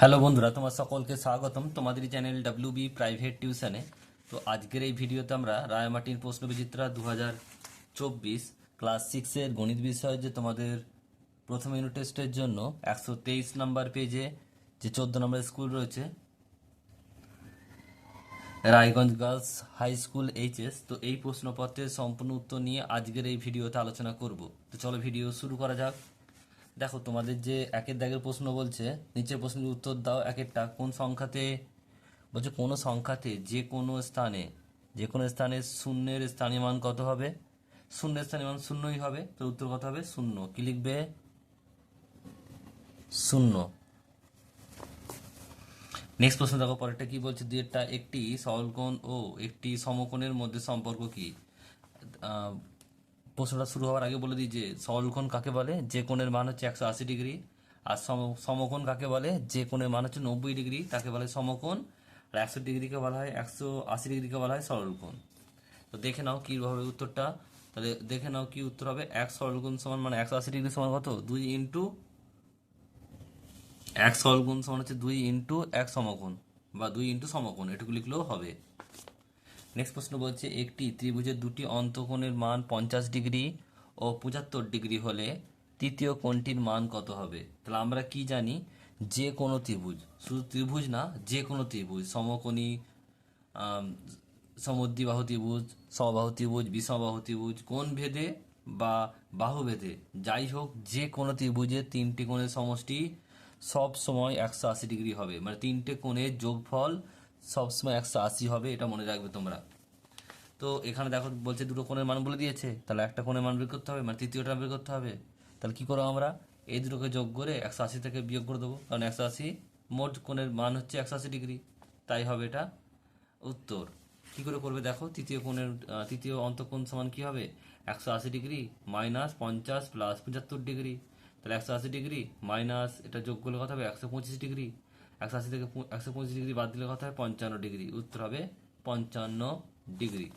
Hello বন্ধুরা, তোমার সকলকে স্বাগতম। তোমাদের চ্যানেল ডাব্লিউ বি প্রাইভেট টিউশনে তো আজকের এই ভিডিওতে আমরা রায়মাটির দু হাজার চব্বিশ ক্লাস সিক্সের গণিত বিষয় যে তোমাদের প্রথম ইউনিট টেস্টের জন্য একশো তেইশ নাম্বার পেজে যে চোদ্দ নম্বর স্কুল রয়েছে, Raiganj girls high school HS তো এই প্রশ্নপত্রের সম্পূর্ণ উত্তর নিয়ে আজকের এই ভিডিওতে আলোচনা করব। তো চলো ভিডিও শুরু করা যাক। দেখো, তোমাদের যে একের দাগের প্রশ্ন বলছে, নিচের প্রশ্নের উত্তর দাও একেরটা। কোন সংখ্যাতে, বলছে কোনো সংখ্যাতে যে কোনো স্থানে, যে কোনো স্থানে শূন্যের স্থানীয় মান কত হবে? শূন্যের স্থানীয় মান শূন্যই হবে, তো উত্তর কত হবে? শূন্য। কি লিখবে? শূন্য। নেক্সট প্রশ্ন দেখো, পরেরটা কি বলছে? দুইটা একটি সরলকোণ ও একটি সমকোণের মধ্যে সম্পর্ক কি? প্রশ্নটা শুরু হওয়ার আগে বলে দিই যে সরলকোণ কাকে বলে? যে কোণের মান হচ্ছে একশো আশি ডিগ্রি। আর সম- সমকোণ কাকে বলে? যে কোণের মান হচ্ছে নব্বই ডিগ্রি, তাকে বলে সমকোণ। আর একশো ডিগ্রিকে বলা হয়, একশো আশি ডিগ্রিকে বলা হয় সরলকোণ। তো দেখে নাও কীভাবে উত্তরটা। তাহলে দেখে নাও কি উত্তর হবে। এক সরলকোণ সমান মানে একশো আশি ডিগ্রি সমান কত? দুই ইন্টু এক সরলকোণ সমান হচ্ছে দুই ইন্টু এক সমকোণ বা দুই ইন্টু সমকোণ, এটুকু লিখলেও হবে। নেক্সট প্রশ্ন বলছে, একটি ত্রিভুজের দুটি অন্তকোণের মান পঞ্চাশ ডিগ্রি ও পঁচাত্তর ডিগ্রি হলে তৃতীয় কোণটির মান কত হবে? তাহলে আমরা কি জানি? যে কোনো ত্রিভুজ। শুধু ত্রিভুজ না, যে কোনো ত্রিভুজ। সমকোণী সমদ্বিবাহু ত্রিভুজ, সমবাহু ত্রিভুজ, বিষমবাহু ত্রিভুজ, কোণ ভেদে বা বাহু ভেদে, যাই হোক, যে কোনো ত্রিভুজের তিনটি কোণের সমষ্টি সব সময় একশো আশি ডিগ্রি হবে। মানে তিনটে কোণের যোগফল সব সময় একশো আশি হবে, এটা মনে রাখবে তোমরা। তো এখানে দেখো বলছে দুটো কোণের মান বলে দিয়েছে, তাহলে একটা কোণের মান বের করতে হবে মানে তৃতীয়টা বের করতে হবে। তাহলে কি করব আমরা? এই দুটোকে যোগ করে একশো আশি থেকে বিয়োগ করে দেবো, কারণ একশো আশি মোট কোণের মান হচ্ছে একশো আশি ডিগ্রি, তাই হবে এটা উত্তর। কি করে করবে দেখো, তৃতীয় কোণের তৃতীয় অন্তঃকোণ সমান কি হবে? একশো আশি ডিগ্রি মাইনাস পঞ্চাশ প্লাস পঁচাত্তর ডিগ্রি। তাহলে একশো আশি ডিগ্রি মাইনাস এটা যোগ করলে কথা হবে? একশো পঁচিশ ডিগ্রি। একশো আশি থেকে একশো পঁচিশ ডিগ্রি বাদ দিলে কথা হয় পঞ্চান্ন ডিগ্রি। উত্তর হবে পঞ্চান্ন ডিগ্রি।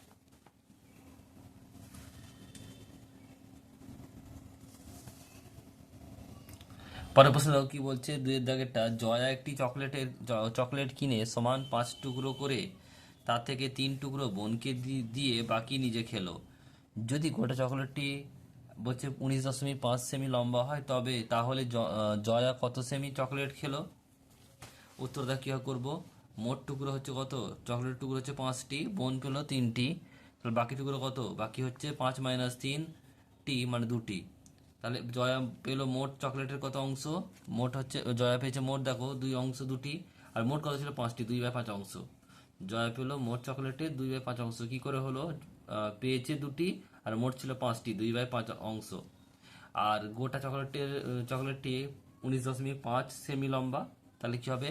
পরের প্রশ্ন কি বলছে দুয়ের দাগেরটা, জয়া একটি চকলেটের চকলেট কিনে সমান পাঁচ টুকরো করে তার থেকে তিন টুকরো বোনকে দিয়ে বাকি নিজে খেলো। যদি গোটা চকলেটটি বলছে উনিশ দশমিক পাঁচ সেমি লম্বা হয়, তবে তাহলে জয়া কত সেমি চকলেট খেলো? উত্তরটা কী করব? মোট টুকরো হচ্ছে কত? চকলেট টুকরো হচ্ছে পাঁচটি, বোন পেল তিনটি। তাহলে বাকি টুকরো কত? বাকি হচ্ছে পাঁচ মাইনাস তিন টি মানে দুটি। তাহলে জয়া পেল মোট চকলেটের কত অংশ? মোট হচ্ছে, জয়া পেয়েছে মোট দেখো, দুই অংশ দুটি। আর মোট কত ছিল? পাঁচটি, দুই বাই পাঁচ অংশ। জয়া পেল মোট চকলেটের দুই বাই পাঁচ অংশ। কি করে হলো? পেয়েছে দুটি, আর মোট ছিল পাঁচটি, দুই বাই পাঁচ অংশ। আর গোটা চকলেটের, চকলেটটি উনিশ দশমিক পাঁচ সেমি লম্বা। তাহলে কি হবে?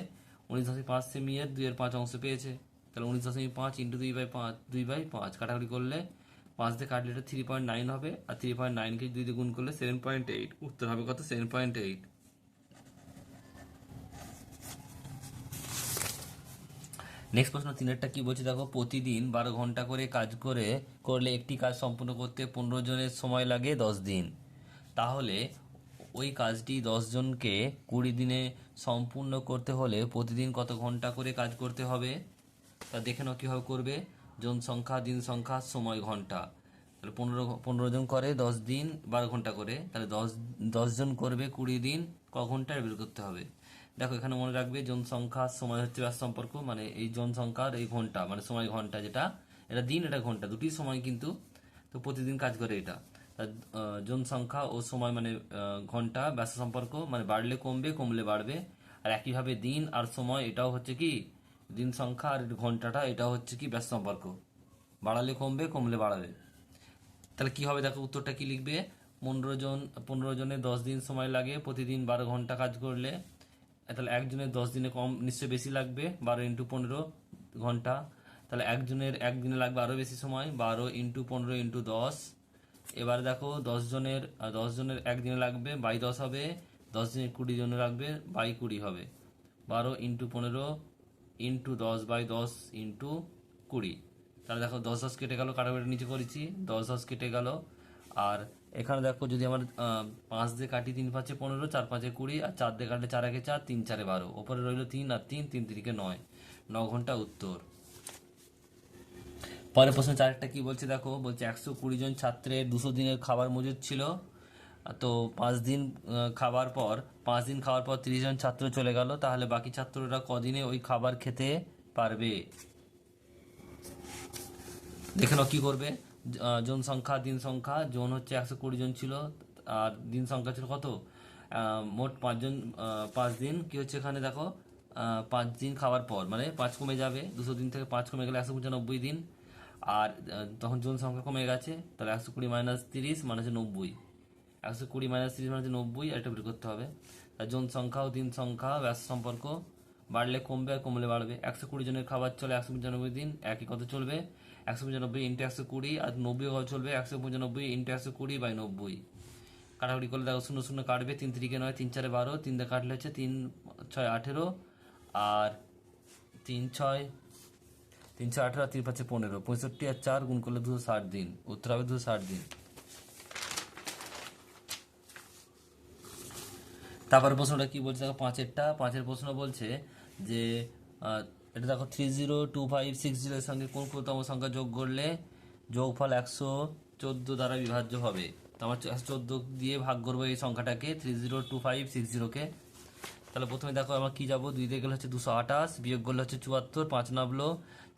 উনিশ দশমিক পাঁচ সেমি এর দুইয়ের পাঁচ অংশ পেয়েছে। তাহলে উনিশ দশমিক পাঁচ ইন্টু দুই বাই পাঁচ, দুই বাই পাঁচ কাটাকাটি করলে পাঁচ দিয়ে কাটলে এটা থ্রি পয়েন্ট নাইন হবে, আর থ্রি পয়েন্ট নাইনকে দুই দিয়ে গুণ করলে সেভেন পয়েন্ট এইট উত্তর হবে কত? সেভেন পয়েন্ট এইট নেক্সট প্রশ্ন তিনেরটা কি বলছে? দেখো, প্রতিদিন বারো ঘণ্টা করে কাজ করে, করলে একটি কাজ সম্পূর্ণ করতে পনেরো জনের সময় লাগে দশ দিন। তাহলে ওই কাজটি দশজনকে কুড়ি দিনে সম্পূর্ণ করতে হলে প্রতিদিন কত ঘণ্টা করে কাজ করতে হবে? তা দেখে নাও কীভাবে করবে। জন সংখ্যা, দিন সংখ্যা, সময় ঘণ্টা। তাহলে পনেরো পনেরো জন করে, দশ দিন, বারো ঘণ্টা করে। তাহলে দশ দশজন করবে কুড়ি দিন, ক ঘন্টায় বের করতে হবে। দেখো, এখানে মনে রাখবে জন সংখ্যা, সময় হচ্ছে ব্যাস সম্পর্ক মানে এই জনসংখ্যার এই ঘণ্টা মানে সময় ঘণ্টা যেটা, এটা দিন, এটা ঘণ্টা, দুটি সময় কিন্তু তো প্রতিদিন কাজ করে এটা। তা আহ, জনসংখ্যা ও সময় মানে ঘণ্টা ব্যাস সম্পর্ক মানে বাড়লে কমবে কমলে বাড়বে। আর একইভাবে দিন আর সময় এটাও হচ্ছে কি দিন সংখ্যা আর ঘন্টাটা এটাও হচ্ছে কি ব্যাস সম্পর্ক। বাড়ালে কমবে কমলে বাড়াবে। তাহলে কি হবে? দেখো উত্তরটা কি লিখবে? পনেরো জন পনেরো জনের দশ দিন সময় লাগে প্রতিদিন বারো ঘণ্টা কাজ করলে। তাহলে একজনের দশ দিনে কম নিশ্চয়ই বেশি লাগবে বারো ইন্টু পনেরো ঘণ্টা। তাহলে একজনের একদিনে লাগবে আরও বেশি সময় বারো ইন্টু পনেরো ইন্টু দশ। এবার দেখো দশ জনের দশ জনের একদিনে লাগবে, বাই দশ হবে, দশ দিনের কুড়ি জনের লাগবে, বাই কুড়ি হবে। বারো ইন্টু পনেরো ইন্টু দশ বাই দশ ইন্টু কুড়ি। তাহলে দেখো দশ দশ কেটে গেল কাটাকুটি নিচে করেছি, দশ দশ কেটে গেল। আর এখানে দেখো যদি আমার পাঁচ দিয়ে কাটি তিন পাঁচে পনেরো, চার পাঁচে কুড়ি, আর চার দিয়ে কাটলে চার একে চার, তিন চারে বারো। ওপরে রইল তিন, আর তিন তিন তিরিকে নয়। ন ঘণ্টা উত্তর। পরের প্রশ্ন চারটা কি বলছে দেখো? বলছে একশো কুড়ি জন ছাত্রের দুশো দিনের খাবার মজুদ ছিল। তো পাঁচ দিন খাবার পর, পাঁচ দিন খাওয়ার পর তিরিশ জন ছাত্র চলে গেল। তাহলে বাকি ছাত্ররা কদিনে ওই খাবার খেতে পারবে? দেখে নাও কি করবে। জন সংখ্যা, দিন সংখ্যা। জন হচ্ছে একশো কুড়ি জন ছিল। আর দিন সংখ্যা ছিল কত? মোট পাঁচজন পাঁচ দিন। কি হচ্ছে এখানে দেখো? পাঁচ দিন খাওয়ার পর মানে পাঁচ কমে যাবে। দুশো দিন থেকে পাঁচ কমে গেলে একশো পঁচানব্বই দিন। আর তখন জন সংখ্যা কমে গেছে, তাহলে একশো কুড়ি মাইনাস তিরিশ মানে হচ্ছে নব্বই। একশো কুড়ি মাইনাস তিরিশ মানে হচ্ছে নব্বই, আর এটা বের করতে হবে। আর জন সংখ্যা ও দিন সংখ্যা ব্যস্ত সম্পর্ক। বাড়লে কমবে আর কমলে বাড়বে। একশো কুড়ি জনের খাবার চলে একশো পঁচানব্বই দিন, একই কত চলবে? একশো পঁচানব্বই ইন্টু একশো কুড়ি, আর নব্বই কত চলবে? একশো পঁচানব্বই ইন্টু একশো কুড়ি বাই নব্বই। কাটাকুটি করলে দেখো শূন্য শূন্য কাটবে, তিন তিরিকে নয়, তিন চারে বারো, তিন দিয়ে কাটলে হচ্ছে তিন, ছয় আঠেরো, আর তিন, ছয় তিন ছয় আঠেরো তিন পাঁচে পনেরো। পঁয়ষট্টি আর চার গুণ করলে দুশো ষাট দিন। উত্তর হবে দুশো ষাট দিন। তারপরে প্রশ্নটা কি বলছে? দেখো পাঁচেরটা, পাঁচের প্রশ্ন বলছে যে এটা দেখো three zero two five six জিরোর সঙ্গে কোন ক্ষুদ্রতম সংখ্যা যোগ করলে যোগফল একশো চোদ্দ দ্বারা বিভাজ্য হবে? তো আমার চোদ্দ দিয়ে ভাগ করব এই সংখ্যাটাকে three zero two five six জিরোকে তাহলে প্রথমে দেখো আমার কি যাব? দুই দিয়ে গেলে হচ্ছে দুশো আঠাশ, বিয়োগ করলে হচ্ছে চুয়াত্তর, পাঁচ নামলো।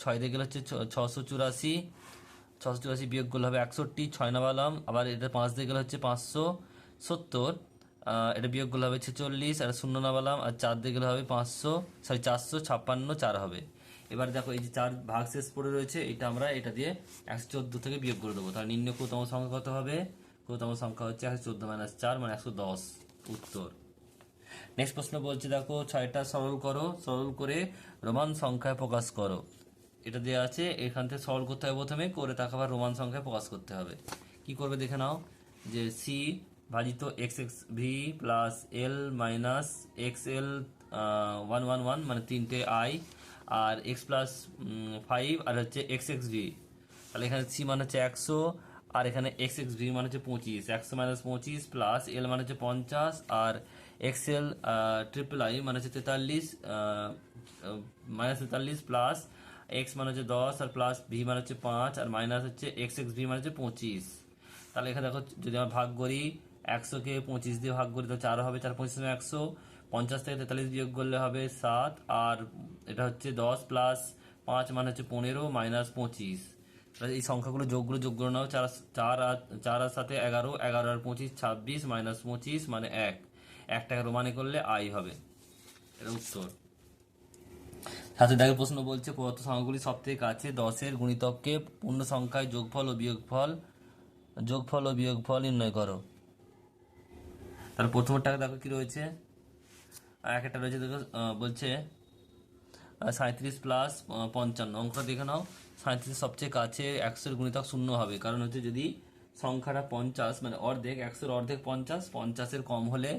ছয় দিয়ে গেলে হচ্ছে ছশো চুরাশি ছশো চুরাশি বিয়োগ করলে হবে একষট্টি, ছয় নামালাম। আবার এটা পাঁচ দিয়ে গেলে হচ্ছে পাঁচশো সত্তর এটা বিয়োগ করলে হবে ছেচল্লিশ আর শূন্য নামালাম, আর চার দিয়ে গেলে হবে পাঁচশো সরি চারশো ছাপ্পান্ন, চার হবে। এবার দেখো এই যে চার ভাগ শেষ পড়ে রয়েছে, এটা আমরা এটা দিয়ে একশো চোদ্দ থেকে বিয়োগ করে দেবো। তাহলে নিম্ন ক্ষুদ্রতম সংখ্যা কত হবে? ক্ষুদ্রতম সংখ্যা হচ্ছে একশো চোদ্দ মাইনাস চার মানে একশো দশ, উত্তর। নেক্সট প্রশ্ন বলছে, দেখো, ছয়টা সরল করো সরল করে রোমান সংখ্যায় প্রকাশ করো। এটা দেওয়া আছে, এখান থেকে সরল করতে হবে প্রথমে, করে তাকে আবার রোমান সংখ্যায় প্রকাশ করতে হবে। কি করবে দেখে নাও, যে সি ভাজিত X X V plus L minus X L one one one মানে তিনটে I R X plus five আর হচ্ছে এক্স এক্স ভি তাহলে এখানে সি মানে হচ্ছে একশো, আর এখানে এক্স এক্স ভি মানে হচ্ছে পঁচিশ। একশো মাইনাস পঁচিশ প্লাস এল মানে হচ্ছে পঞ্চাশ, আর এক্সেল ট্রিপল আই মানে হচ্ছে তেতাল্লিশ মাইনাস তেতাল্লিশ প্লাস এক্স মানে হচ্ছে দশ, আর প্লাস ভি মানে হচ্ছে পাঁচ, আর মাইনাস হচ্ছে এক্স এক্স ভি মানে হচ্ছে পঁচিশ। তাহলে এখানে দেখো, যদি আমরা ভাগ করি একশোকে পঁচিশ দিয়ে ভাগ করি, তো চার হবে, চার পঁচিশ একশো। পঞ্চাশ থেকে তেতাল্লিশ বিয়োগ করলে হবে সাত, আর এটা হচ্ছে দশ প্লাস পাঁচ মানে হচ্ছে পনেরো মাইনাস পঁচিশ। তাহলে এই সংখ্যাগুলো যোগগুলো যোগ করে নাও, চার চার আর চার আর সাথে এগারো এগারো আর পঁচিশ, ছাব্বিশ মাইনাস পঁচিশ মানে এক। এক টাকা রোমানে করলে আই হবে। এটা উত্তর। সাথে দেখো, প্রশ্ন বলছে, প্রদত্ত সংখ্যাগুলি সব থেকে কাছে দশের গুণিতককে পূর্ণ সংখ্যায় যোগফল ও বিয়োগফল, যোগফল ও বিয়োগফল নির্ণয় করো। তাহলে প্রথমটাকে দেখো কি রয়েছে? আর একটা রয়েছে দেখো বলছে সাঁত্রিশ প্লাস পঞ্চান্ন। অঙ্কটা দেখে নাও সাঁত্রিশ সবচেয়ে কাছে একশোর গুণিতক শূন্য হবে। কারণ হচ্ছে যদি সংখ্যাটা পঞ্চাশ মানে অর্ধেক, একশোর অর্ধেক পঞ্চাশ, পঞ্চাশের কম হলে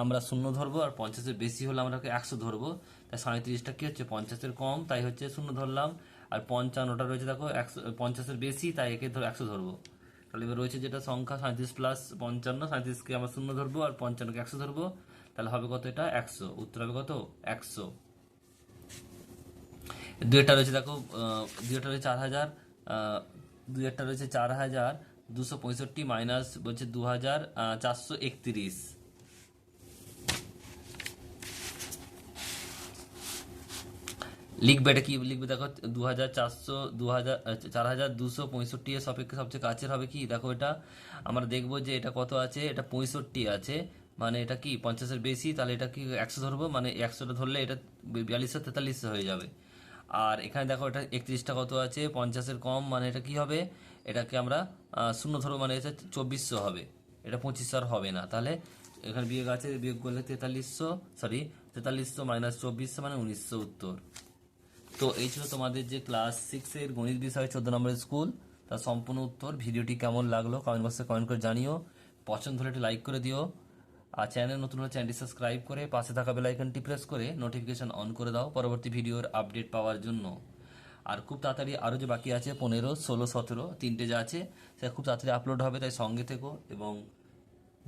আমরা শূন্য ধরবো আর পঞ্চাশের বেশি হলে আমরা একশো ধরবো। তাই সাঁত্রিশটা কি হচ্ছে? পঞ্চাশের কম, তাই হচ্ছে শূন্য ধরলাম। আর পঞ্চান্নটা রয়েছে দেখো, একশো, পঞ্চাশের বেশি, তাই একে ধর একশো ধরবো। তাহলে এবার রয়েছে যেটা সংখ্যা সাঁত্রিশ প্লাস পঞ্চান্ন সাঁত্রিশকে আমরা শূন্য ধরবো আর পঞ্চান্নকে একশো ধরবো। তাহলে হবে কত এটা? একশো। উত্তর হবে কত? একশো। দুইটা রয়েছে দেখো দুইটা রয়েছে চার হাজার দুই একটা রয়েছে চার হাজার দুশো পঁয়ষট্টি মাইনাস বলছে দু হাজার চারশো একত্রিশ। লিখবে এটা কি লিখবে দেখো দু হাজার চারশো দু হাজার চার হাজার দুশো পঁয়ষট্টি এর সাপেক্ষে সবচেয়ে কাছের হবে কি? দেখো এটা, আমরা দেখব যে এটা কত আছে, এটা পঁয়ষট্টি আছে মানে এটা কি পঞ্চাশের বেশি, তাহলে এটা কি একশো ধরবো? মানে একশোটা ধরলে এটা বিয়াল্লিশশো তেতাল্লিশশো হয়ে যাবে। আর এখানে দেখো এটা একত্রিশটা কত আছে, পঞ্চাশের কম মানে এটা কি হবে? এটাকে আমরা শূন্য ধরবো মানে এটা চব্বিশশো হবে। এটা পঁচিশশো আর হবে না। তাহলে এখানে বিয়োগ আছে, বিয়োগ করলে তেতাল্লিশশো সরি তেতাল্লিশশো মাইনাস চব্বিশশো মানে উনিশশো উত্তর। তো এই ছিল তোমাদের যে ক্লাস সিক্সের গণিত বিষয় চোদ্দ নম্বরের স্কুল তার সম্পূর্ণ উত্তর। ভিডিওটি কেমন লাগল কমেন্ট বক্সে কমেন্ট করে জানিও। পছন্দ হলে একটি লাইক করে দিও। আর চ্যানেল নতুন হলে চ্যানেলটি সাবস্ক্রাইব করে পাশে থাকা বেল আইকনটি প্রেস করে নোটিফিকেশন অন করে দাও পরবর্তী ভিডিওর আপডেট পাওয়ার জন্য। আর খুব তাড়াতাড়ি আরও যে বাকি আছে, পনেরো, ষোলো, সতেরো, তিনটে যা আছে, সেটা খুব তাড়াতাড়ি আপলোড হবে, তাই সঙ্গে থেকো এবং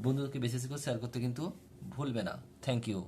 বন্ধুদেরকে বেশি বেশি করে শেয়ার করতে কিন্তু ভুলবে না। Thank you